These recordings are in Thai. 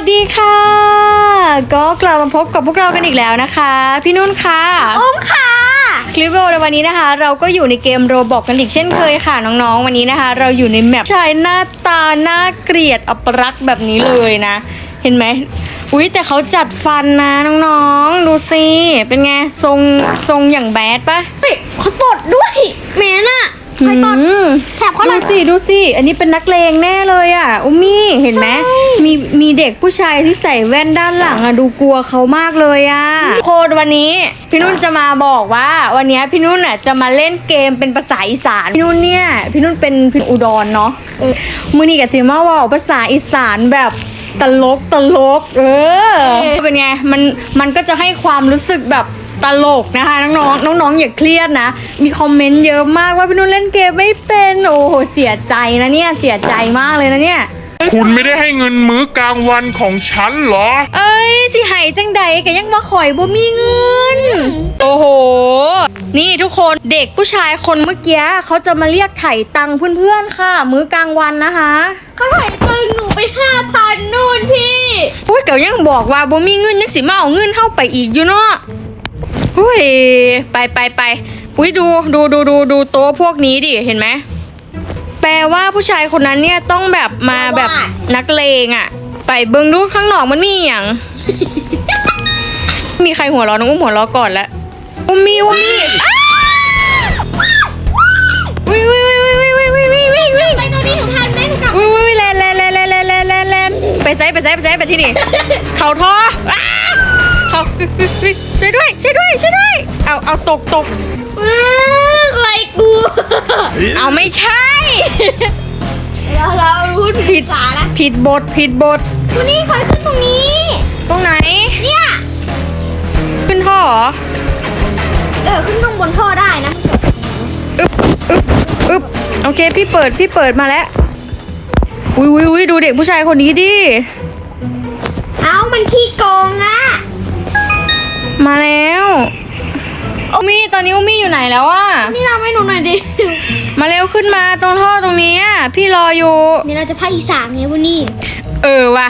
วัสดีค่ะ ก็กลับมาพบกับพวกเรากันอีกแล้วนะคะ พี่นุ่นค่ะอุ้มค่ะ คลิปวิดีโอในวันนี้นะคะ เราก็อยู่ในเกมโรบอกกันอีกเช่นเคยค่ะน้องๆ วันนี้นะคะ เราอยู่ในแมปชายหน้าตาน่าเกลียดอัปรักษ์แบบนี้เลยนะ เห็นไหมอุ้ยแต่เขาจัดฟันนะน้องๆ ดูสิเป็นไงทรงทรงอย่างแบดปะเฮ้ยเขาตดด้วยเมนอะ ใครตดอืมแถบเขาหดูน่อยสิดูสิ อันนี้เป็นนักเลงแน่เลยอะ อุมมี่เห็นไหมใช่มีมีเด็กผู้ชายที่ใส่แว่นด้านหลังอะดูกลัวเขามากเลยอะโคดวันนี้พี่นุ่นจะมาบอกว่า วันนี้พี่นุ่นอะจะมาเล่นเกมเป็นภาษาอีสานพี่นุ่นเนี่ยพี่นุ่นเป็นพี่อุดรเนาะเออมือนี่กับจิมาว่าภาษาอีสานแบบตลกตลก เออ เป็นไงมันมันก็จะให้ความรู้สึกแบบ ตลกนะคะน้องๆน้องๆอย่าเครียดนะ มีคอมเมนต์เยอะมากว่าพี่นุ่นเล่นเกมไม่เป็นโอ้โหเสียใจนะเนี่ยเสียใจมากเลยนะเนี่ย คุณไม่ได้ให้เงินมื้อกลางวันของฉันเหรอ เอ้ยสิไหายจังใดก็ยังมาข่อยบ่มีเงิน โอ้โห นี่ทุกคนเด็กผู้ชายคนเมื่อกี้เขาจะมาเรียกไถ่ตังค์เพื่อนๆค่ะ มื้อกลางวันนะคะเขาถ่ายตึงหนูไปห้าพันนู่นพี่โอ้ยเก๋ยังบอกว่าบ่มีเงินยังสิมาเอาเงินเข้าไปอีกอยู่เนาะโอ้ยไปไปไปอุ้ยดูดูดูดูดูโต๊ะพวกนี้ดิเห็นไหมแปลว่าผู้ชายคนนั้นเนี่ยต้องแบบมาแบบนักเลงอะไปเบิ่งดูข้างนอกมันมีอย่าง มีใครหัวเราะน้องอุ้มหัวเราะก่อนแล้วอุ้มมีอุ้มมีอ้าววิ่งวิ่งวิ่งวิ่งวิ่งวิ่งวิ่งวิ่งวิ่งไปตัวนี้หนูทันไหมหนูกลับอุ้ยอุ้ยแลนแลนแลนแลนแลนแลนแลนแลนไปไซไปไซไปไซไปที่นี่ เขาท่ออ้า เขาช่วยด้วยช่วยด้วยช่วยด้วย เอาเอาตกตกว้าวใครกู เอาไม่ใช่ เราเราพูดผิดสานะผิดบทผิดบทตัวนี้คอยขึ้นตรงนี้ ตรงไหน เนี่ย ขึ้นท่อเหรอ เออขึ้นตรงบนท่อได้นะอึบอึบอึบโอเค พี่เปิดพี่เปิดมาแล้วอุ้ยอุ้ยอุ้ยดูเด็กผู้ชายคนนี้ดิ เอ้ามันขี้โกงอะ มาแล้วอุมี่ตอนนี้อุมี่อยู่ไหนแล้วอะนี่เราให้หนูหน่อยดิมาเร็วขึ้นมาตรงท่อตรงนี้อะพี่รออยู่ นี่เราจะพาคอีสานไงวันนี้เออว่ะ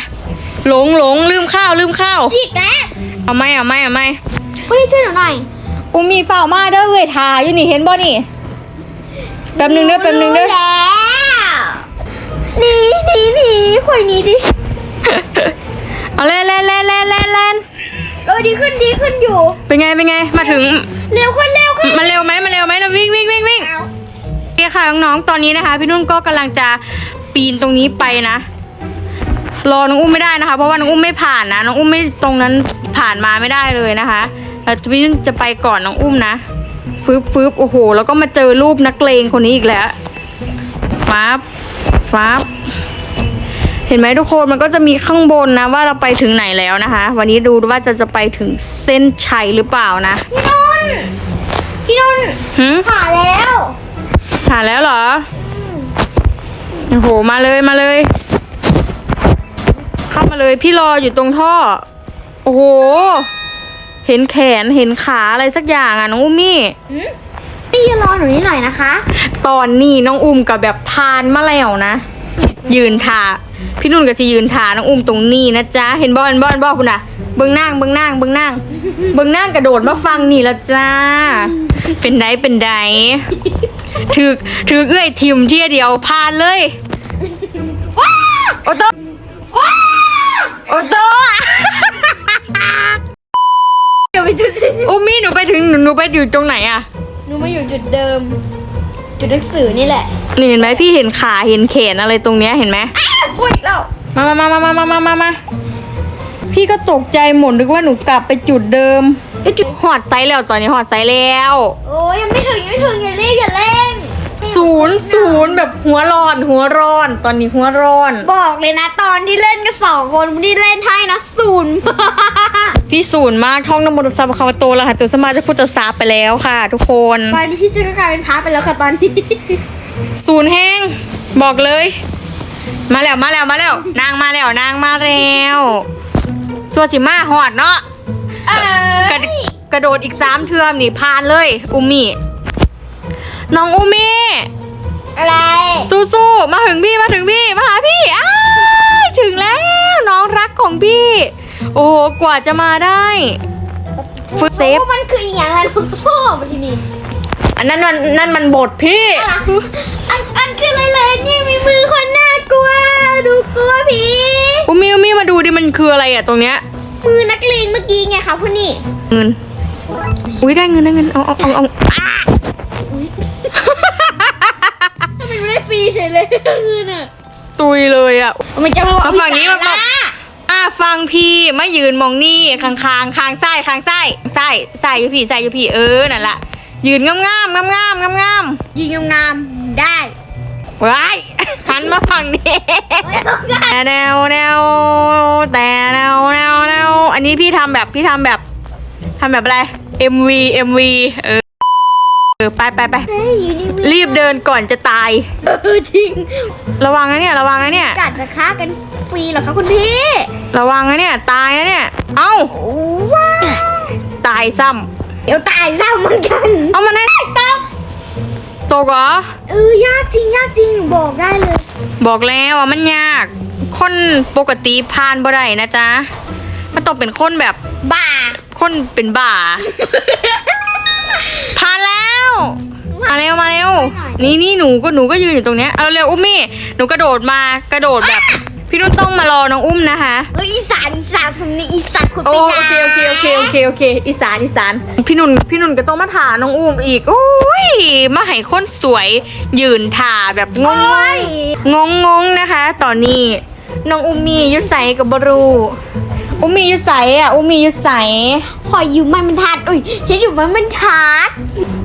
หลงหลงลืมข้าวลืมข้าวอีกแล้วเอาไหมเอาไหมเอาไหมวันนี้ช่วยหนูหน่อยอุมีเฝ้ามาเด้อเอ้ยทาอยู่นี่เห็นบ่นี่แป๊บหนึงเด้อแป๊บหนึงเด้อรู้แล้วหนีหนีหนีข่อยหนีสิเอาแล่นแล่นแล่นแล่นแล่นแล่น เออดีขึ้นดีขึ้นอยู่เป็นไงเป็นไง มาถึงเร็วขึ้นเร็วขึ้นมาเร็วไหมมาเร็วไหมเราวิ่งวิ่งวิ่งวิ่งเอาโอเคค่ะน้องๆตอนนี้นะคะ พี่นุ่นก็กำลังจะปีนตรงนี้ไปนะ รอน้องอุ้มไม่ได้นะคะ เพราะว่าน้องอุ้มไม่ผ่านนะน้องอุ้มไม่ตรงนั้นผ่านมาไม่ได้เลยนะคะแต่พี่นุ่นจะไปก่อนน้องอุ้มนะฟึบฟึบโอ้โห แล้วก็มาเจอรูปนักเลงคนนี้อีกแล้วฟ้าบฟ้าบ เห็นไหมทุกคนมันก็จะมีข้างบนนะว่าเราไปถึงไหนแล้วนะคะ วันนี้ดูว่าจะจะไปถึงเส้นชัยหรือเปล่านะพี่นนท์พี่นนท์หืมผ่าแล้วผ่านแล้วเหรอโอ้โหมาเลยมาเลย เข้ามาเลยพี่รออยู่ตรงท่อ โอ้โห เห็นแขนเห็นขาอะไรสักอย่างอะน้องอุ้มมี่หืมพี่ยืนรอหนูนิดหน่อยนะคะ ตอนนี้น้องอุ้มกับแบบพานมาแล้วนะ ยืนทาพี่นุ่นกับสิยืนทาน้องอุ้มตรงนี้นะจ๊ะเห็นบอลบอลบอลคุณอะเบิ้งนั่งเบิ้งนั่งเบิ้งนั่งเบิ้งนั่งกระโดดมาฟังนี่แล้วจ้า เป็นไดเป็นไดถือถือเอื้อยทิมเที่ยเดียวพานเลยว้าโอโตว้าโอโตเดี๋ยวไปจุดอุ้มมี่หนูไปถึงหนูหนูไปอยู่ตรงไหนอะหนูมาอยู่จุดเดิม จุดหนังสือนี่แหละนี่เห็นไหมพี่เห็นขาเห็นแขนอะไรตรงเนี้ยเห็นไหมพูดอีกแล้วมามามามามามามามาพี่ก็ตกใจหมดนึกว่าหนูกลับไปจุดเดิมก็จุดหอดไซส์แล้วตอนนี้หอดไซส์แล้วโอ้ยยังไม่ถึงยังไม่ถึงอย่ารีบอย่าเร่งศูนย์ศูนย์แบบหัวร้อนหัวร้อน ตอนนี้หัวร้อน บอกเลยนะ ตอนที่เล่นกันสองคนที่เล่นให้นะศูนย์ พี่ศูนย์มากท่องนโมตัสสะภะคะวะโตแล้วค่ะตัวสมาจะพุทธศาสตร์ไปแล้วค่ะ ทุกคนตอนนี้พี่จะก็กลายเป็นพระไปแล้วค่ะตอนนี้ศูนย์แห้งบอกเลย มาแล้วมาแล้วมาแล้ว นางมาแล้วนางมาแล้วส่วนสิมาหอดเนาะเออกระกระโดดอีกสามเทือมนี่พานเลยอุมี่น้องอุมี่อะไรสู้ๆมาถึงพี่มาถึงพี่มาหาพี่อ้ายถึงแล้วน้องรักของพี่ โอ้โหกว่าจะมาได้ฟุตเซฟโอ้มันคืออีหยังไงพ่อมาที่นี่อันนั้นมันนั่นมันบทพี่อันอันคืออะไรเลยนี่มีมือคนน่ากลัว ดูกลัวผีอุมิอุมิมาดูดิมันคืออะไรอะตรงเนี้ย มือนักเลงเมื่อกี้ไงคะพ่อนี่เงิน อุ้ยได้เงินได้เงิน เอาเอาเอาเอาทำไมไม่ได้ฟรีเฉยเลยคือน่ะ ตุยเลยอะมันจะมาบอกเอาฝั่งนี้มาบอกอะ ฟังพี่ไม่ยืนมองนี่คางคางคางซ้ายคางซ้ายซ้ายซ้ายอยู่พี่ซ้ายอยู่พี่เออนั่นแหละยืนงามงามงามงามงามงามยิงงามๆได้ๆว้ายหันมาฝั่งนี้แต่แนวแนวแต่แนวแนวแนวอันนี้พี่ทำแบบพี่ทำแบบทำแบบอะไร MV MV เออเออไปไปไปเฮ้ยอยู่นี่มือรีบเดินก่อนจะตาย เออจริงระวังนะเนี่ยระวังนะเนี่ยกาจะฆ่ากัน ฟรีเหรอคะคุณพี่ ระวังนะเนี่ย ตายนะเนี่ย เอ้า ว้าตายซ้เดี๋ยวตายซ้ำเหมือนกันำเอามาได้ตกตกเหรอ เออยากจริงยากจริงหนูบอกได้เลย บอกแล้วว่ามันยาก คนปกติผ่านบ่ได้นะจ๊ะ มันต้องเป็นคนแบบบ้าคนเป็นบ่า ผ่านแล้ว มาเร็วมาเร็ว นี่นี่หนูก็หนูก็ยืนอยู่ตรงเนี้ยเอาเร็วอุ้มมี่หนูกระโดดมากระโดดแบบ พี่นุ่นต้องมารอน้องอุ้มนะคะ เอออีสานอีสานสำเนียงอีสานคุณโอไปเคนะโอเคโอเคโอเคโอเคอีสานอีสานพี่นุ่นพี่นุ่นก็ต้องมาถาน้องอุ้มอีกโอ้ยมาให้คนสวย ยืนถ่าแบบงงงงงงๆนะคะ ตอนนี้น้องอุ้มมีอยุใสกับบรูอุ้มมีอยุใสอะอุ้มมีอยุใส คอยอยู่มันมันทัดอุ้ยฉันอยู่มันมันทัด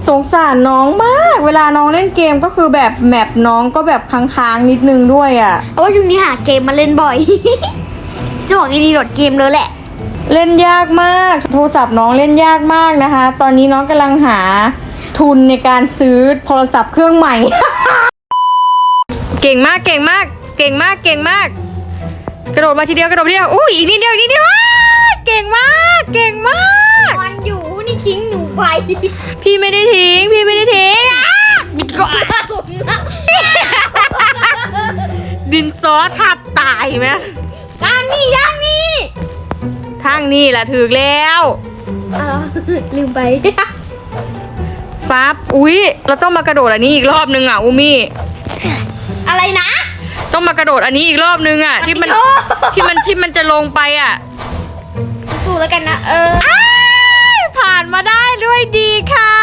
สงสารน้องมาก เวลาน้องเล่นเกมก็คือแบบแมปน้องก็แบบค้างๆนิดนึงด้วยอะ เพราะว่าช่วงนี้หาเกมมาเล่นบ่อย จะบอกดีๆโหลดเกมเลยแหละ เล่นยากมาก โทรศัพท์น้องเล่นยากมากนะคะ ตอนนี้น้องกำลังหาทุนในการซื้อโทรศัพท์เครื่องใหม่ เก่งมากเก่งมาก เก่งมากเก่งมาก กระโดดมาทีเดียวกระโดดมาทีเดียวอุ้ยอีกนิดเดียวอีกนิดเดียวอ้าเก่งมาก เก่งมากวันอยู่นี่ ทิ้งหนูไปพี่ไม่ได้ทิ้ง พี่ไม่ได้ทิ้งอ้าบิดก่อนดินซอสทับตายไหมทางนี้ทางนี้ทางนี้แหละถึกแล้วเออลืมไปฟับอุ๊ย เราต้องมากระโดดอันนี้อีกรอบนึงอะอุมี่อะไรนะต้องมากระโดดอันนี้อีกรอบนึงอะที่มันโอ้ที่มันที่มันจะลงไปอะสู้แล้วกันนะเอออ้าย ผ่านมาได้ด้วยดีค่ะ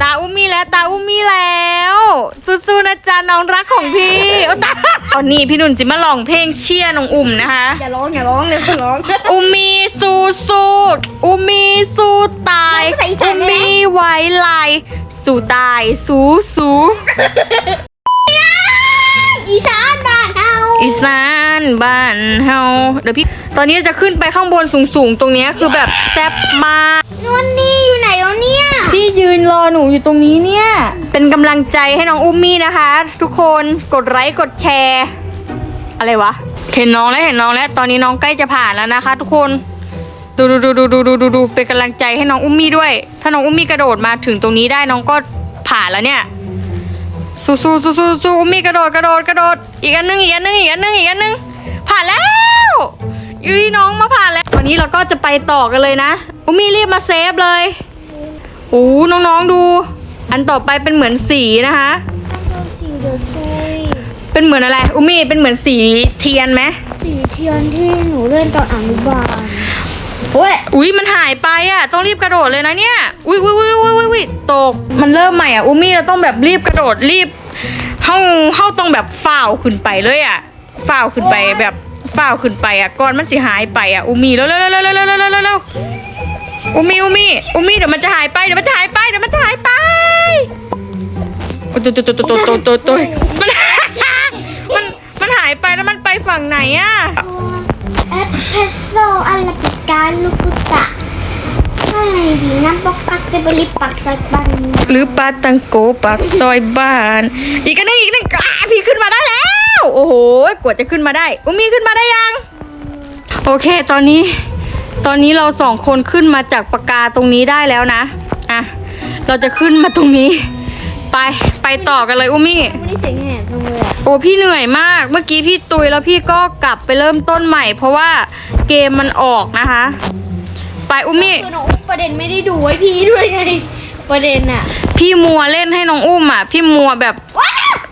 ตาอุมี่แล้วตาอุมี่แล้วสู้ๆนะจ๊ะน้องรักของพี่โอ้ตายตอนนี้พี่หนุ่นจิมาลองเพลงเชียร์น้องอุ่มนะคะ อย่าร้องอย่าร้องเลยอย่าร้อง อุมีสู้สู้อุมีสู้ตายน้องภาษาอีสาอุนไหมมีไว้ลายสู้ตายสู้สู้อีสาน บ้านเฮาเดี๋ยวพี่ ตอนนี้จะขึ้นไปข้างบนสูงๆ ตรงเนี้ยคือแบบแซ่บมากนวลนี่อยู่ไหนแล้วเนี่ยพี่ยืนรอหนูอยู่ตรงนี้เนี่ย เป็นกำลังใจให้น้องอุ้มมี่นะคะ ทุกคนกดไลค์กดแชร์ อะไรวะ เห็นน้องแล้วเห็นน้องแล้ว ตอนนี้น้องใกล้จะผ่านแล้วนะคะ ทุกคนดูดูดูดูดูดูดูดูเป็นกำลังใจให้น้องอุ้มมี่ด้วย ถ้าน้องอุ้มมี่กระโดดมาถึงตรงนี้ได้น้องก็ผ่านแล้วเนี่ย สู้สู้สู้สู้สู้อุ้มมี่กระโดดกระโดดกระโดด อีกอันนึงอีกอันนึงอีกอันนึงอีกอันนึง ผ่านแล้วยุยน้องมาผ่านแล้ว วันนี้เราก็จะไปต่อกันเลยนะอุ้มมี่รีบมาเซฟเลยโอ้น้องๆดู อันต่อไปเป็นเหมือนสีนะคะสีเดือดซุยเป็นเหมือนอะไรอุมี่เป็นเหมือนสีเทียนไหมสีเทียนที่หนูเล่นตอนอนุบาลโอ้ยอุ้ยมันหายไปอะ ต้องรีบกระโดดเลยนะเนี่ยอุ้ยอุ้ยอุ้ยอุ้ยอุ้ยอุ้ยตก มันเริ่มใหม่อะอุมี่เราต้องแบบรีบกระโดดรีบเข้าเข้าต้องแบบฝ่าวขึ้นไปเลยอะ ฝ้าขึ้นไปแบบฝ้าขึ้นไปอะก้อนมันสิหายไปอะอูมีแล้วแล้วแล้วแล้วแล้วแล้วอูมีอูมีอูมีเดี๋ยวมันจะหายไปเดี๋ยวมันจะหายไปเดี๋ยวมันจะหายไปโอ้ตัวตัวตัวตัวตัวตัวตัวมันมันมันหายไปแล้วมันไปฝั่งไหนอะเอสเพรสโซอะไรปิกาลูกุตะอะไรดีน้ำปกกาเซบริปักซอยบ้านหรือปลาตังโกปักซอยบ้าน อีกนึงอีกนึงพี่ขึ้นมาได้แล้ว โอ้โหกว่าจะขึ้นมาได้อุมีขึ้นมาได้ยัง โอเค ตอนนี้ ตอนนี้เราสองคนขึ้นมาจากปากกาตรงนี้ได้แล้วนะอะเราจะขึ้นมาตรงนี้ ไปไปต่อกันเลยอุมี่ไม่ได้เสียงแหบทำไมเลยอะโอ้พี่เหนื่อยมาก เมื่อกี้พี่ตุยแล้วพี่ก็กลับไปเริ่มต้นใหม่ เพราะว่าเกมมันออกนะคะ ไปอุมิคือน้องอุ้มประเด็นไม่ได้ดูไว้พี่ด้วยไง ประเด็นอะพี่มัวเล่นให้น้องอุ้มอะ พี่มัวแบบ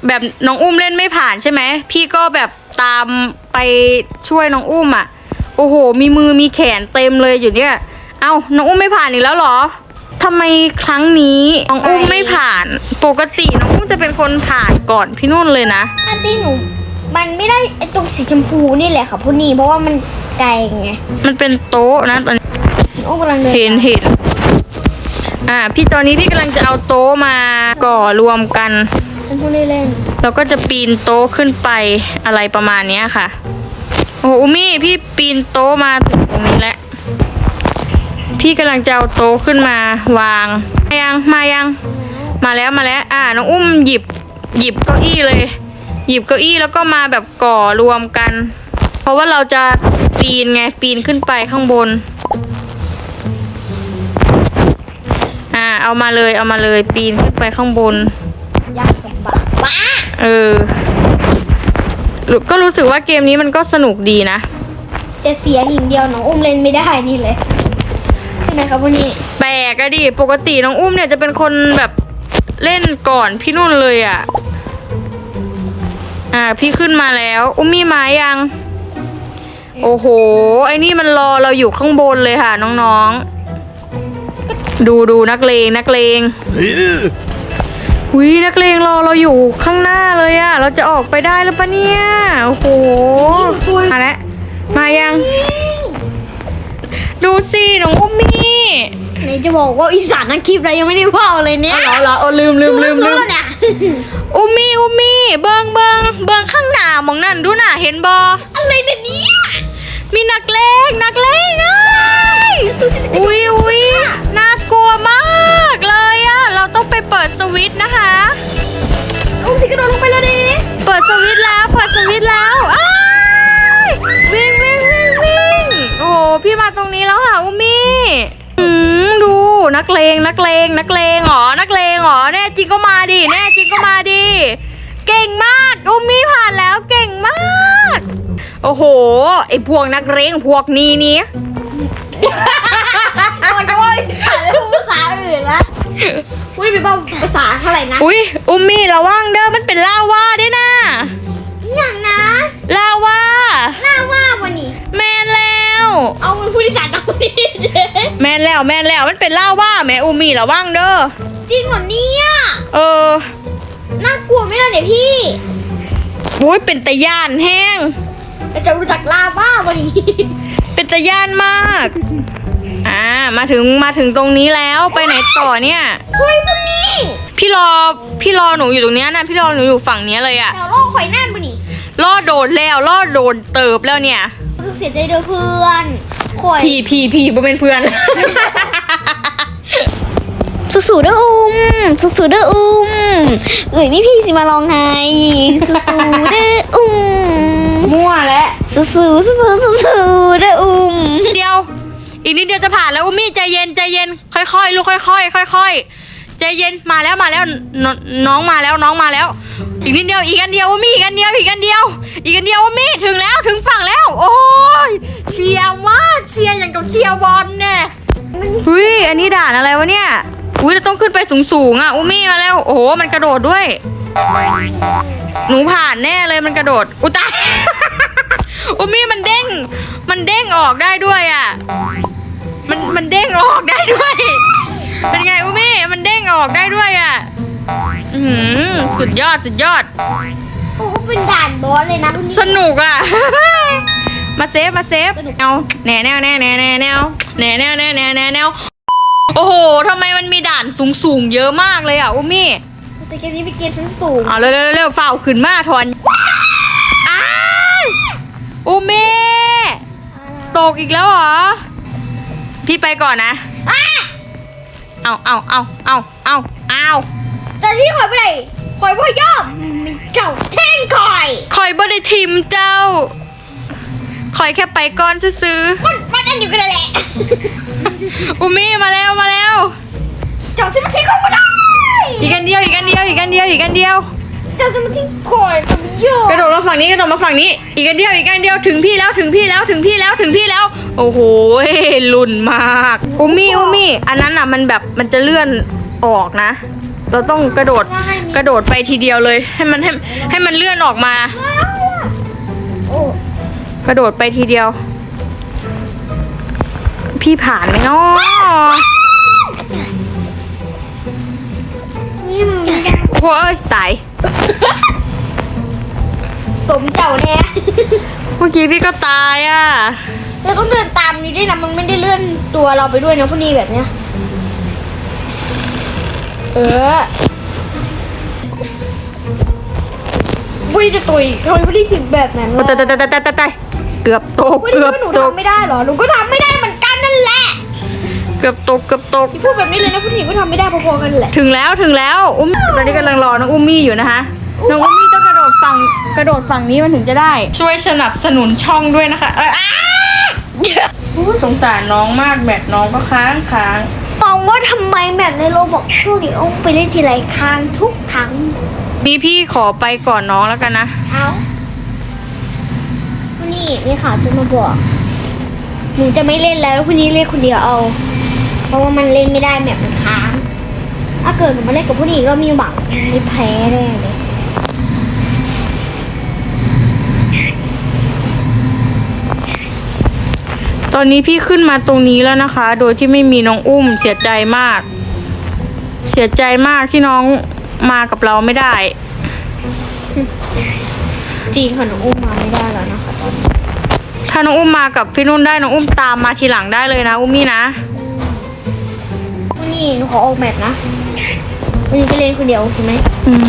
แบบน้องอุ้มเล่นไม่ผ่านใช่ไหมพี่ก็แบบตามไปช่วยน้องอุ้มอะ โอ้โห มีมือมีแขนเต็มเลยอยู่เนี่ย เอ้าน้องอุ้มไม่ผ่านอีกแล้วเหรอทำไมครั้งนี้น้องอุ้มไม่ผ่าน ปกติน้องอุ้มจะเป็นคนผ่านก่อนพี่นุ่นเลยนะ อันที่หนูมันไม่ได้ไอ้ตรงสีชมพูนี่แหละค่ะพวกนี้เพราะว่ามันไกลไงมันเป็นโต๊ะนะตอนน้องอุ้มกำลังเดินเห็นเห็นอ่า พี่ตอนนี้พี่กำลังจะเอาโต๊ะมาก่อรวมกันันพูดเล่นเราก็จะปีนโต๊ะขึ้นไปอะไรประมาณเนี้ยค่ะ โอ้โหอุมี่พี่ปีนโต๊ะมาถึงตรงนี้แล้วพี่กำลังจะเอาโต๊ะขึ้นมาวางมายังมายังมาแล้วมาแล้ว อ่าน้องอุ้มหยิบหยิบเก้าอี้เลย หยิบเก้าอี้แล้วก็มาแบบก่อรวมกัน เพราะว่าเราจะปีนไงปีนขึ้นไปข้างบน อ่าเอามาเลยเอามาเลยปีนขึ้นไปข้างบน ยากลำบากบ้าเออรู้ก็รู้สึกว่าเกมนี้มันก็สนุกดีนะ แต่เสียอย่างเดียวน้องอุ้มเล่นไม่ได้นี่เลยใช่ไหมครับพวกนี้แปลกอะดิปกติน้องอุ้มเนี่ยจะเป็นคนแบบเล่นก่อนพี่นุ่นเลยอะอ่าพี่ขึ้นมาแล้ว อุ้มมีไม้ยัง โอ้โห ไอ้นี่มันรอเราอยู่ข้างบนเลยค่ะน้องๆ ดูดูนักเลงนักเลง หุยนักเลงรอเราอยู่ข้างหน้าเลยอะเราจะออกไปได้หรือปะเนี่ย โอ้โห มาแล้ว มายัง ดูสิน้องอุ้มมี่ไหนจะบอกว่าอีสานนักคลิปเรายังไม่ได้ว่าเลยเนี่ยเหรอเหรอเอาลืมลืมลืมลืมเนี่ยอุมมี่อุมมี่เบิงเบิงเบิงข้างหน้ามองนั่นดูน่ะเห็นบออะไรเนี่ยเนี่ยมีนักเลงนักเลงเอ้ยอุ้ยอุ้ยน่ากลัวมากเลยอะเราต้องไป เปิดสวิตช์นะคะอุ้มสิกระโดดลงไปแล้วดิเปิดสวิตช์แล้ว เปิดสวิตช์แล้วอ้ายวิ่งวิ่งวิ่งวิ่งโอ้โหพี่มาตรงนี้แล้วค่ะอุมมี่อืมดูนักเลงนักเลงนักเลงเหรอนักเลงเหรอแน่จริงก็มาดิแน่จริงก็มาดิเก่งมากอุมมี่ผ่านแล้วเก่งมาก โอ้โหไอพวกนักเลงพวกนี้นี่มันจะว่าอีสานแล้วภาษาอื่นละ อุ้ยเป็นภาษาเท่าไหร่นะอุ้ยอุมมี่ระวังเด้อมันเป็นลาวาด้วยนะอย่างนะลาวาล่าว่าวันนี้ แมนแล้ว เอามันพูดอีสานตรงนี้แมนแล้วแมนแล้วมันเป็นลาวาแม่อุมมี่ระวังเด้อจริงเหรอเนี่ยเออน่ากลัวไหมล่ะเนี่ยพี่อุ้ยเป็นตะย่านแห้งเราจะรู้จักล่าว่าวันนี้ เป็นตะย่านมาก อ่า มาถึงมาถึงตรงนี้แล้วไปไหนต่อเนี่ย เฮ้ยวันนี้พี่รอพี่รอหนูอยู่ตรงเนี้ยนะพี่รอหนูอยู่ฝั่งเนี้ยเลยอะแถวโลกข่อยน่านวันนี้รอดโดดแล้วรอดโดดเติบแล้วเนี่ยรู้สึกเสียใจเด้อเพื่อนข่อย พีพีพีบ่เป็นเพื่อน สู้ๆเด้ออุ้มสู้ๆเด้ออุ้มเอ้ยนี่พี่สิมาลองไห้สู้ๆเด้ออุ้มมั่วแล้วสู้ๆสู้ๆสู้ๆเด้ออุ้ม เดียว อีกนิดเดียวจะผ่านแล้วอุมี่ใจเย็นใจเย็น ค่อยๆลูกค่อยๆค่อยๆใจเย็นมาแล้วมาแล้วนน้องมาแล้วน้องมาแล้ว อีกนิดเดียวอีกอันเดียวอุมี่อีกอันเดียวอีกอันเดียว อีกอันเดียวอุมี่ถึงแล้วถึงฝั่งแล้ว โอ้ยเชียร์มากเชียร์อย่างกับเชียร์บอลเนี่ยเฮ้ยอันนี้ด่านอะไรวะเนี่ยอุ้ยเราต้องขึ้นไปสูงๆอะอุมี่มาแล้วโอ้โหมันกระโดดด้วย หนูผ่านแน่เลยมันกระโดดอุยตายอุมี่มันเด้ง มันเด้งออกได้ด้วยอะ มันมันเด้งออกได้ด้วย เป็นไงอุมี่มันเด้งออกได้ด้วยอะอือหือสุดยอดสุดยอด โอ้โหเป็นด่านบอสเลยนะสนุกอะ มาเซฟมาเซฟเอาแหน่แนวแน่แน่แน่แนวแหน่แนวแน่แน่แน่แนวโอ้โหทำไมมันมีด่านสูงสูงๆเยอะมากเลยอะอุมี่แต่เกมนี้เป็นเกมชั้นสูงเอาเร็วเร็วเร็วเฝ้าขึ้นมาทอนอ้ายอุมี่ตกอีกแล้วเหรอ พี่ไปก่อนนะ อะเอาเอาเอาเอาเอาเอาแต่ที่ข่อยไปไหนข่อยพ่อยอมมันเจ้าแท่งข่อยคอยบ่ได้ทิมเจ้า คอยแค่ไปก่อนซื้อมันมันอันอยู่กันนั่นแหละ ๆอุมี่มาแล้วมาแล้ว เจ้าสิมาทิ้งข่อยไม่ได้ อีกอันเดียวอีกอันเดียวอีกอันเดียวอีกอันเดียว เราจะมาทิ้งคอยกับโยกระโดดมาฝั่งนี้กระโดดมาฝั่งนี้ อีกอันเดียวอีกอันเดียวถึงพี่แล้วถึงพี่แล้วถึงพี่แล้วถึงพี่แล้ว โอ้โหลุ่นมากอุมี่อุมี่อันนั้นอะมันแบบมันจะเลื่อนออกนะ เราต้องกระโดดกระโดดไปทีเดียวเลย ให้มันให้ให้มันเลื่อนออกมาโอ้กระโดดไปทีเดียว พี่ผ่านไหมเนาะนี่มันไม่ได้โอ้ยตาย สมเจ้าแน่ เมื่อกี้พี่ก็ตายอะเราต้องเดินตามนี้ด้วยนะมันไม่ได้เลื่อนตัวเราไปด้วยนะพวกนี้แบบเนี้ย เออพวกนี้จะตุยทำไมพวกนี้ถึงแบบนั้นตายตายตายตายตายตายเกือบตกพวกนี้เกือบว่าหนูตกทำไม่ได้เหรอหนูก็ทำไม่ได้เหมือนกันนั่นแหละเกือบตกเกือบตกพูดแบบนี้เลยนะพวกนี้ก็ทำไม่ได้พอๆกันแหละ ถึงแล้วถึงแล้วอุ้มตอนนี้กำลังรอน้องอุ้มมี่อยู่นะคะ น้องอุ้มมี่ต้องกระโดดฝั่งกระโดดฝั่งนี้มันถึงจะได้ ช่วยสนับสนุนช่องด้วยนะคะ เอออ้าอู้สงสารน้องมากแบบน้องก็ค้างค้างมองว่าทำไมแบบในโรบอกช่วงนี้โอ้ไปเล่นทีไรค้างทุกครั้งนี่พี่ขอไปก่อนน้องแล้วกันนะ เอาพวกนี้มีข่าวจะมาบอกหนูจะไม่เล่นแล้วพวกนี้เล่นคนเดียวเอา เพราะว่ามันเล่นไม่ได้แบบมันค้าง ถ้าเกิดหนูมาเล่นกับพวกนี้ก็มีหวังไม่แพ้แน่เลย ตอนนี้พี่ขึ้นมาตรงนี้แล้วนะคะ โดยที่ไม่มีน้องอุ้มเสียใจมาก เสียใจมากที่น้องมากับเราไม่ได้ จริงค่ะหนูอุ้มมาไม่ได้แล้วนะคะตอนนี้ถ้าน้องอุ้มมากับพี่นุ่นได้น้องอุ้มตามมาทีหลังได้เลยนะ อุ้มมี่นะพวกนี้หนูขอออกแบบนะวันนี้ไปเล่นคนเดียวโอเคไหมอืม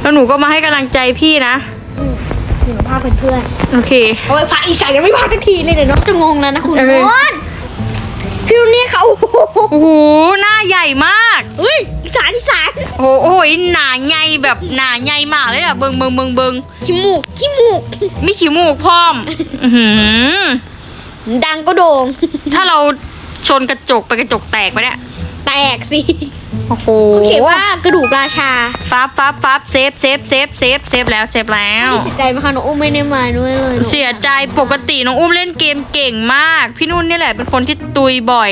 แล้วหนูก็มาให้กำลังใจพี่นะอืม หนูพาเพื่อนโอเค ๆโอ้ยพาอีสานยังไม่พาทันทีเลยเดี๋ยวน้องจะงงแล้วนะคุณเออนพี่รุ่นนี่เขาโอ้โหโอ้โหหน้าใหญ่มาก เฮ้ยอีสานอีสานโอ้โหโอ้โหหนาใหญ่แบบหนาใหญ่มากเลยอะเบิงเบิงเบิงเบิงขี้มูกขี้มูกมีขี้มูกพร้อม อื้อหือดังก็โด่งถ้าเราชนกระจกไปกระจกแตกไปเนี่ย แตกสิ โอ้โหเขียนว่ากระดูกราชาฟับฟับฟับเซฟเซฟเซฟเซฟเซฟแล้วเซฟแล้ว เสียใจไหมคะน้องอุ้มไม่ได้มาด้วยเลยหนูเสียใจปกติน้องอุ้มเล่นเกมเก่งมาก พี่นุ่นนี่แหละเป็นคนที่ตุยบ่อย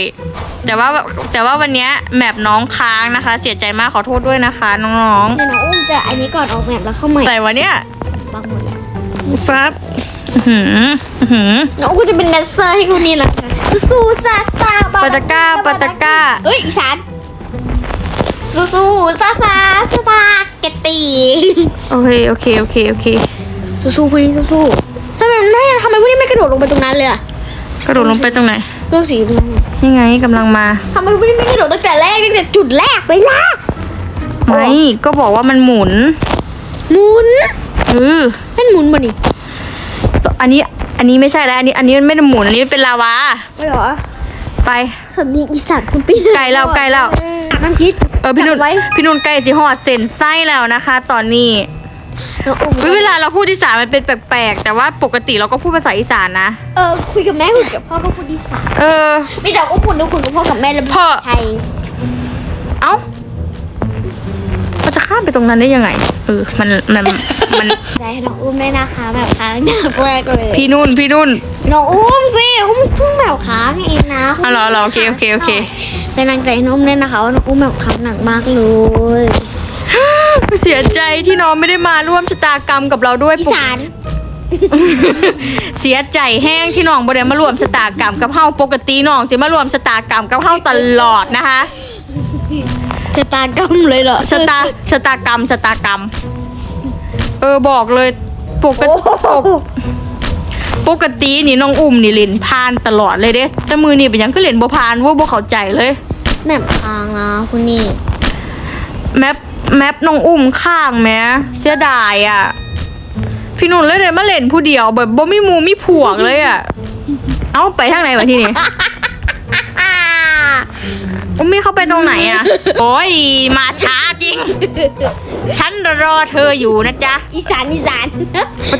แต่ว่าแต่ว่าวันเนี้ยแมปน้องค้างนะคะ เสียใจมากขอโทษด้วยนะคะ น้องเดี๋ยวน้องอุ้มจะอันนี้ก่อนออกแบบแล้วเข้าใหม่ๆแต่วันเนี้ยบางหมดแล้ว ฟับอื้อหืออื้อหือน้องอุ้มจะเป็นแดนเซอร์ให้คุณนี่แหละค่ะสู้ๆซาซาบาปาตาก้าปาตาก้าเฮ้ยอีสานสู้ๆซาซาสปาเกตตีโอเคโอเคโอเคโอเคสู้ๆพวกนี้สู้ๆทำไมไม่ทำไมพวกนี้ไม่กระโดดลงไปตรงนั้นเลยอะกระโดดลงไปตรงไหนลูกสีพวกนี้นี่ไงกำลังมาทำไมพวกนี้ไม่กระโดดตั้งแต่แรกตั้งแต่จุดแรกไปล่ะไม่ก็บอกว่ามันหมุนหมุนเออเป็นหมุนมานี่ อันนี้อันนี้ไม่ใช่แล้ว อันนี้อันนี้มันไม่ได้หมุนอันนี้มันเป็นลาวา ไม่หรอไปสำเนียงอีสานคุณปีไกลแล้วไกลแล้วน้ำพริกเออพี่นุ่นไว้พี่นุ่นใกล้จะหอดเส้นไส้แล้วนะคะ ตอนนี้น้องอุ้มอุ๊ยเวลาเราพูดอีสานมันเป็นแปลกๆ แต่ว่าปกติเราก็พูดภาษาอีสานนะ เออคุยกับแม่คุยกับพ่อก็พูดอีสาน เออมีแต่ก็พูดนะคุยกับพ่อกับแม่แล้วพ่อไทย เอ้าเราจะ ข้ามไปตรงนั้นได้ยังไง เออ มัน มัน มัน ใจให้น้องอุ้มด้วยนะคะ แบบค้างหนักแรกเลยพี่นุ่น พี่นุ่น น้องอุ้มสิอุ้มเพิ่งแบบค้างเองนะอ๋อเหรอเหรอโอเคโอเคโอเค เป็นกำลังใจให้น้องอุ้มด้วยนะคะว่าน้องอุ้มแบบค้างหนักมากเลยเสียใจที่น้องไม่ได้มาร่วมชะตากรรมกับเราด้วยอีปกสาน เสียใจแห้งที่น้องบ่ได้มารวมชะตากรรมกับเฮาปกติน้องจะมารวมชะตากรรมกับเฮาตลอดนะคะ จะตากำเลยเหรอชะตาชะตากรรมชะตากรรม เออบอกเลยปกโอ้ติโหปกตินี่น้องอุ้มนี่เล่นพานตลอดเลยเด้แต่มือนี่เป็นหยังก็เล่นบ่พานว่าบ่เข้าใจเลย แม่ค้างนะคุณนี่ แมปแมปน้องอุ้มข้างแหม้เสียดายอะ พี่นุ่นเลยเลยมาเล่นผู้เดียวแบบบ่มีหมูมีผัวกเลยอะ เอ้าไปทางไหนวะที่นี่ อ่าอุ้มมี่เข้าไปตรงไหนอะ โอ้ยมาช้าจริง ฉันรอเธออยู่นะจ๊ะอีสานอีสาน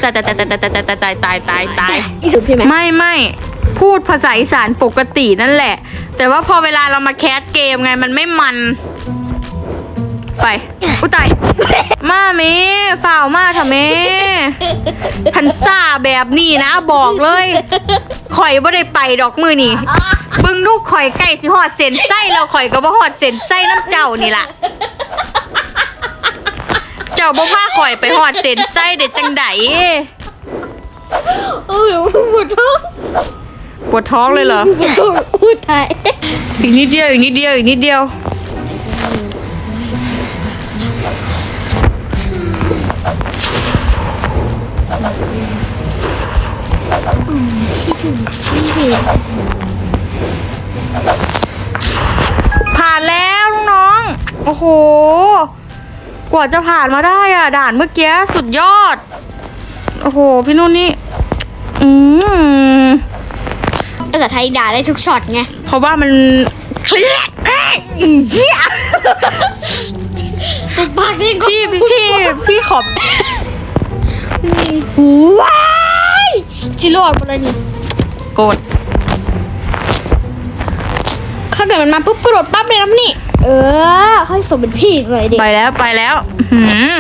ตายตายตายตายตายตายตายตายตายตายอีสุดพี่ไหมไม่ไม่พูดภาษาอีสานปกตินั่นแหละ แต่ว่าพอเวลาเรามาแคสเกมไงมันไม่มัน ไป อุยตาย มาเมฝ่าวมาทำเมพันซ่าแบบนี้นะบอกเลยข่อยบ่ได้ไปดอกมือนี่เบึงลูกข่อยใกล้สิหอดเส้นไส้แล้วข่อยก็บ่หอดเส้นไส้น้ำเจ้านี่ล่ะ เจ้าบ่พาข่อยไปหอดเส้นไส้เด็ดจังไดเออปวดท้องปวดท้องเลยเหรอ ปวดท้องอุ้ยตาย อีกนิดเดียวอีกนิดเดียวอีกนิดเดียว ผ่านแล้วน้องๆโอ้โห กว่าจะผ่านมาได้อะ ด่านเมื่อกี้สุดยอด โอ้โห พี่นุ่นนี่ อืมภาษาไทยด่าได้ทุกช็อตไง เพราะว่ามันเครียดเอ้ยอีเหี้ยตุ๊กปากนี่ก็พี่พี่พี่ขอบ ว้ายจิโร่หมดเลยนี่โกรธถ้าเกิดมันมาปุ๊บกระโดดปั๊บเลยนะนี่ เออค่อยสมเป็นพี่หน่อยดิไปแล้วไปแล้วหืม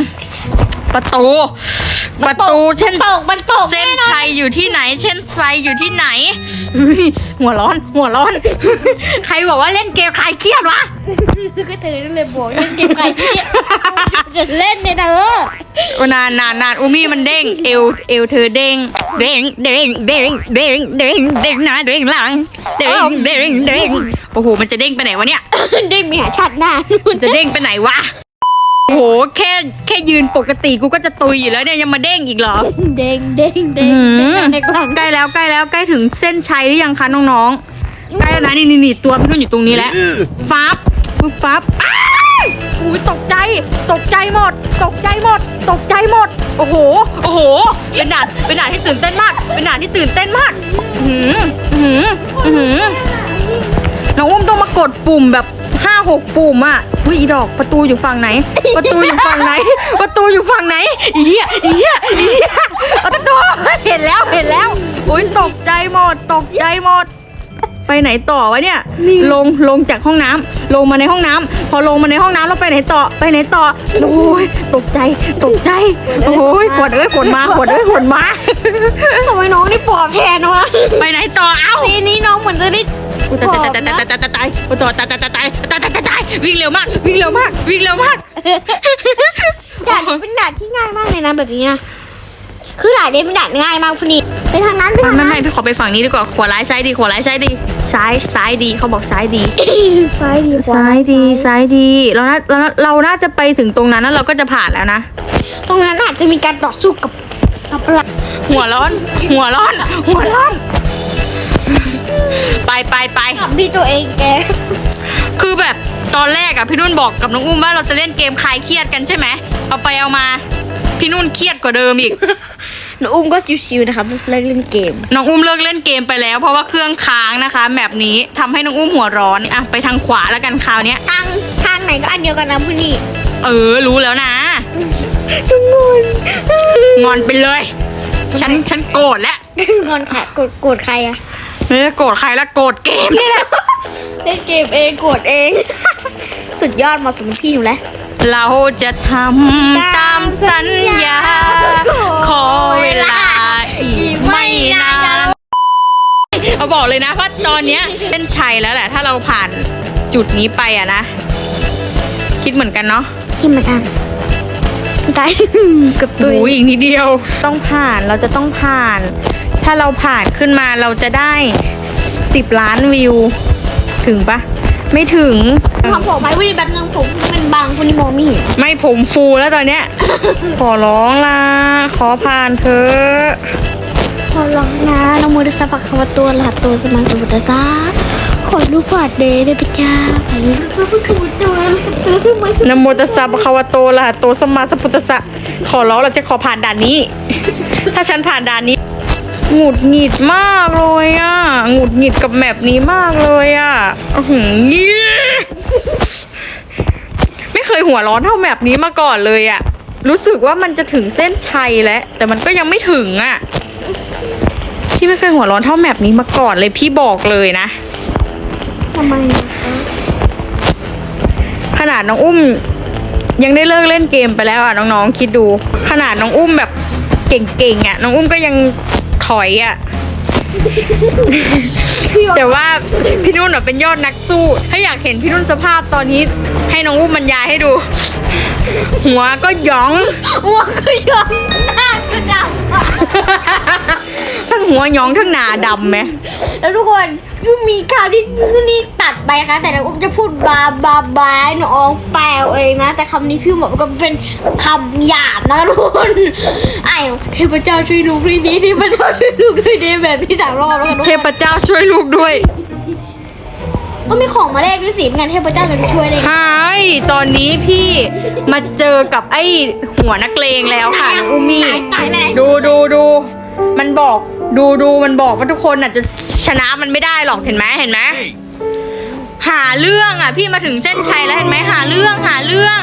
ประตู ประตูเช่นตกมันตกเส้นชัยอยู่ที่ไหน เช่นไซอยู่ที่ไหนเฮ้ยหัวร้อน หัวร้อน ใครบอกว่าเล่นเกมคลายเครียดวะก็เธอนั่นเลยบอกเล่นเกมไก่เนี่ยจะเล่นเนี่ยนะเออโอ้ นานนานนานอูมี่มันเด้ง เอวเอวเธอเด้ง เด้งเด้งเด้งเด้งเด้งเด้งหน้าเด้งหลังเด้งเด้งเด้งโอ้โห มันจะเด้งไปไหนวะเนี่ย เด้งมีหาชัดหน้ามันจะเด้งไปไหนวะ โอ้โห แค่แค่ยืนปกติกูก็จะตุยอยู่แล้วเนี่ยยังมาเด้งอีกเหรอ เด้งเด้งเด้งอืมเด้งหลังใกล้แล้วใกล้แล้วใกล้ถึงเส้นชัยหรือยังคะน้องๆ ใกล้แล้วนะนี่นี่นี่ตัวพี่นุ่นอยู่ตรงนี้แล้วฟับปุ๊บฟับ อุ้ยตกใจ ตกใจหมด ตกใจหมด ตกใจหมด โอ้โห โอ้โห เป็นด่าน เป็นด่านที่ตื่นเต้นมาก เป็นด่านที่ตื่นเต้นมากหืออื้อหืออื้อหือน้องอุ้มต้องมากดปุ่มแบบห้าหกปุ่มอะอุ้ยอีดอกประตูอยู่ฝั่งไหน ประตูอยู่ฝั่งไหน ประตูอยู่ฝั่งไหนอีเหี้ยอีเหี้ยเหี้ยประตูเห็นแล้วเห็นแล้ว อุ้ยตกใจหมด ตกใจหมด ไปไหนต่อวะเนี่ย ลงลงจากห้องน้ำลงมาในห้องน้ำพอลงมาในห้องน้ำแล้วไปไหนต่อไปไหนต่อโอ้ยตกใจตกใจโอ้ยขวดเอ้ยขวดมาขวดเอ้ยขวดมาทำไมน้องนี่ปอบแทนวะไปไหนต่อเอ้าซีนี้น้องเหมือนจะได้อุ๊ยตายตายตายตายตายตายตายอุ๊ยตายตายตายตายตายตายตายตายวิ่งเร็วมาก วิ่งเร็วมาก วิ่งเร็วมากด่านเป็นด่านที่ง่ายมากเลยนะแบบนี้นะ คือด่านนี้เป็นด่านง่ายมากพอดีไปทางนั้นไปไม่ทางไม่นั้นไม่พี่ขอไปฝั่งนี้ดีกว่าขวาร้ายซ้ายดีขวาร้ายซ้ายดีซ้ายซ้ายดีเขาบอกซ้ายดี ซ้ายดีขวาซ้ายดีซ้ายดีเราน่าเราน่าเราน่าจะไปถึงตรงนั้นแล้วเราก็จะผ่านแล้วนะ ตรงนั้นอาจจะมีการต่อสู้กับสัตว์ประหลาดหัวร้อน หัวร้อน หัวร้อน ไปไปไป กับพี่ตัวเองแกคือแบบตอนแรกอะพี่นุ่นบอกกับน้องอุ้มว่าเราจะเล่นเกมคลายเครียดกันใช่ไหมเอาไปเอามา พี่นุ่นเครียดกว่าเดิมอีก น้องอุ้มก็ชิวๆนะครับเลิกเล่นเกม น้องอุ้มเลิกเล่นเกมไปแล้ว เพราะว่าเครื่องค้างนะคะแบบนี้ทำให้น้องอุ้มหัวร้อนอะไปทางขวาแล้วกันคราวเนี้ย ทางทางไหนก็อันเดียวกันนะพี่นี่เออ รู้แล้วนะ ทุกคนงอนไปเลย ฉันฉันโกรธแล้วงอนใครกดกดใครอะไม่ได้โกรธใครละโกรธเกมนี่แหละ เล่นเกมเองกดเอง สุดยอดเหมาะสมกับพี่หนูแล้ว เราจะทำตามสัญญา ขอเวลาอีกไม่นานเอาบอกเลยนะว่าตอนเนี้ยเป็นชัยแล้วแหละ ถ้าเราผ่านจุดนี้ไปอะนะ คิดเหมือนกันเนาะกินเหมือนกันตายกับตุยโอ้ยอีกนิดเดียว ต้องผ่านเราจะต้องผ่าน ถ้าเราผ่านขึ้นมาเราจะได้สิบล้านวิว ถึงปะ ไม่ถึง ทำผมไปวันนี้แบบนึงผมมันบางคนนี้มองไม่เห็นไม่ผมฟูแล้วตอนเนี้ย ขอร้องล่ะขอผ่านเถอะขอร้องนะนโมตัสสะภะคะวะโตอะระหะโตสัมมาสัมพุทธัสสะขอลูกบาดเดย์ได้ปะจ้าขอลูกสัพพะคะวะโตอะระหะโตสัมมาสัมพุทธัสสะนะโมตัสสะปะคะวะโตอะระหะโตสัมมาสัมพุทธัสสะขอร้องเราจะขอผ่านด่านนี้ ถ้าฉันผ่านด่านนี้ หงุดหงิดมากเลยอะหงุดหงิดกับแมปนี้มากเลยอะหือไม่เคยหัวร้อนเท่าแมปนี้มาก่อนเลยอะ รู้สึกว่ามันจะถึงเส้นชัยแล้ว แต่มันก็ยังไม่ถึงอะ พี่ไม่เคยหัวร้อนเท่าแมปนี้มาก่อนเลยพี่บอกเลยนะทำไมขนาดน้องอุ้ม ยังได้เลิกเล่นเกมไปแล้วอะน้องๆคิดดู ขนาดน้องอุ้มแบบเก่งๆอะ น้องอุ้มก็ยัง อยอะ แต่ว่าพี่นุ่นอะเป็นยอดนักสู้ ถ้าอยากเห็นพี่นุ่นสภาพตอนนี้ ให้น้องอุ้มบรรยายให้ดู หัวก็หยองอ้วกคือยอมหน้าก็ดำอะทั้งหัวหยองทั้งหนาดำไหมแล้วทุกคน ยูมีข่าวที่นี่ตัดไปนะคะแต่น้องอุ้มจะพูดบาบาบายน้องแปลเองนะ แต่คำนี้พี่บอกว่าก็เป็นคำหยาบนะคะทุกคนไอ้เทพเจ้าช่วยลูกด้วยดีเทพเจ้าช่วยลูกด้วยดีแบบที่สามรอบแล้วกันทุกเทคนพเจ้าช่วยลูกด้วยต้องมีของมาแลกด้วยสิไม่งั้นเทพเจ้าจะไม่ช่วยเลย ใช่ตอนนี้พี่มาเจอกับไอ้หัวนักเลงแล้วค่ะน้องอุ้มมี่ตายแล้วดูดูดู มันบอก ดูดูมันบอกว่าทุกคนอาจจะชนะมันไม่ได้หรอกเห็นไหมเห็นไหมหาเรื่องอะ พี่มาถึงเส้นชัยแล้วเห็นไหมหาเรื่องหาเรื่อง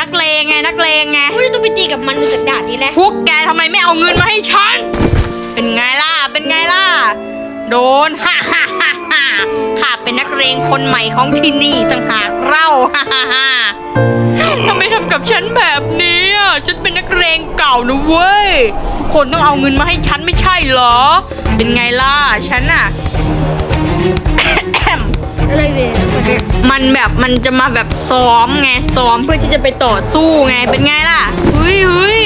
นักเลงไงนักเลงไงไม่ต้องไปตีกับมันจากด่านนี้แหละพวกแกทำไมไม่เอาเงินมาให้ฉัน เป็นไงล่ะเป็นไงล่ะ โดนฮ่าฮ่าฮ่าฮ่าข้าเป็นนักเรงคนใหม่ของที่นี่ต่างหากเราฮ่าฮ่าฮ่า ทำไมทำกับฉันแบบนี้อะฉันเป็นนักเรงเก่านะเว้ยทุกคนต้องเอาเงินมาให้ฉันไม่ใช่เหรอ เป็นไงล่ะฉันอะ อะไรเนี่ยมันแบบมันจะมาแบบซ้อมไงซ้อมเพื่อที่จะไปต่อสู้ไงเป็นไงล่ะเฮ้ยเฮ้ย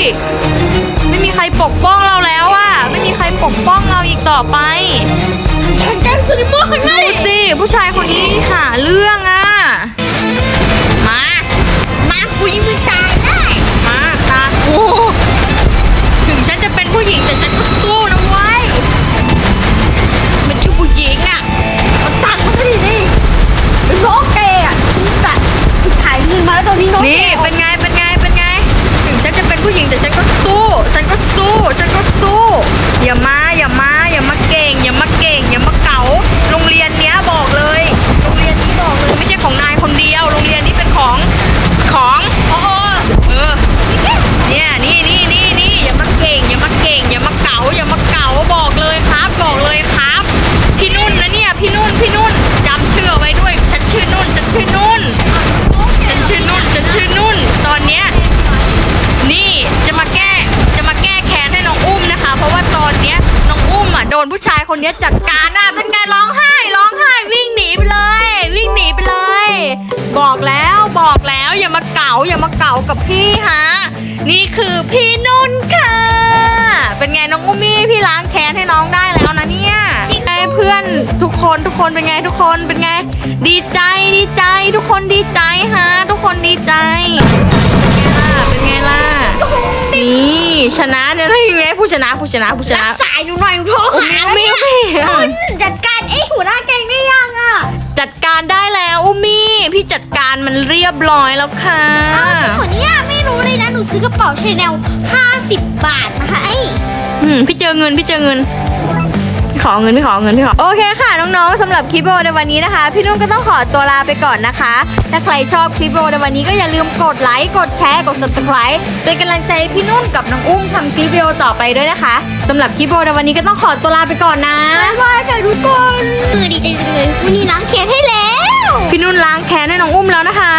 ไม่มีใครปกป้องเราแล้วอะไม่มีใครปกป้องเราอีกต่อไป ฉันแกล้งสุดมากเลดูยสิผู้ชายคนนี้หาเรื่องอะ มาคุยมือตาย คนทุกคนเป็นไงทุกคนเป็นไง ดีใจดีใจ ทุกคนดีใจฮะทุกคนดีใจ เป็นไงล่ะเป็นไงล่ะนี่ชนะเนี่ยได้ยังไงผู้ชนะผู้ชนะผู้ชรันะ บสายหนูหน่อยหนูโทรหาอุ้มแล้วมี่เนี่ยอุ้มมี่คุณจัดการไอ้หัวหน้าแก๊งได้ยังอะจัดการได้แล้วอุ้มมี่พี่จัดการมันเรียบร้อยแล้วค่ะอ้าวหัวเนี้ยไม่รู้เลยนะหนูซื้อกระเป๋าชาแนล50 บาทนะคะไอ้อืมพี่เจอเงินพี่เจอเงินพี่ ขอเงินพี่ขอเงินพี่ขอโอเคค่ะน้องๆสำหรับคลิปวิดีโอในวันนี้นะคะ พี่นุ่นก็ต้องขอตัวลาไปก่อนนะคะ ถ้าใครชอบคลิปวิดีโอในวันนี้ก็อย่าลืมกดไลค์กดแชร์กด subscribe เป็นกำลังใจให้พี่นุ่นกับน้องอุ้มทำคลิปวิดีโอต่อไปด้วยนะคะสำหรับคลิปวิดีโอในวันนี้ก็ต้องขอตัวลาไปก่อนนะบ๊ายบายค่ะทุกคนคือดีใจจังเลยวันนี้ล้างแค้นให้แล้ว พี่นุ่นล้างแค้นให้น้องอุ้มแล้วนะคะ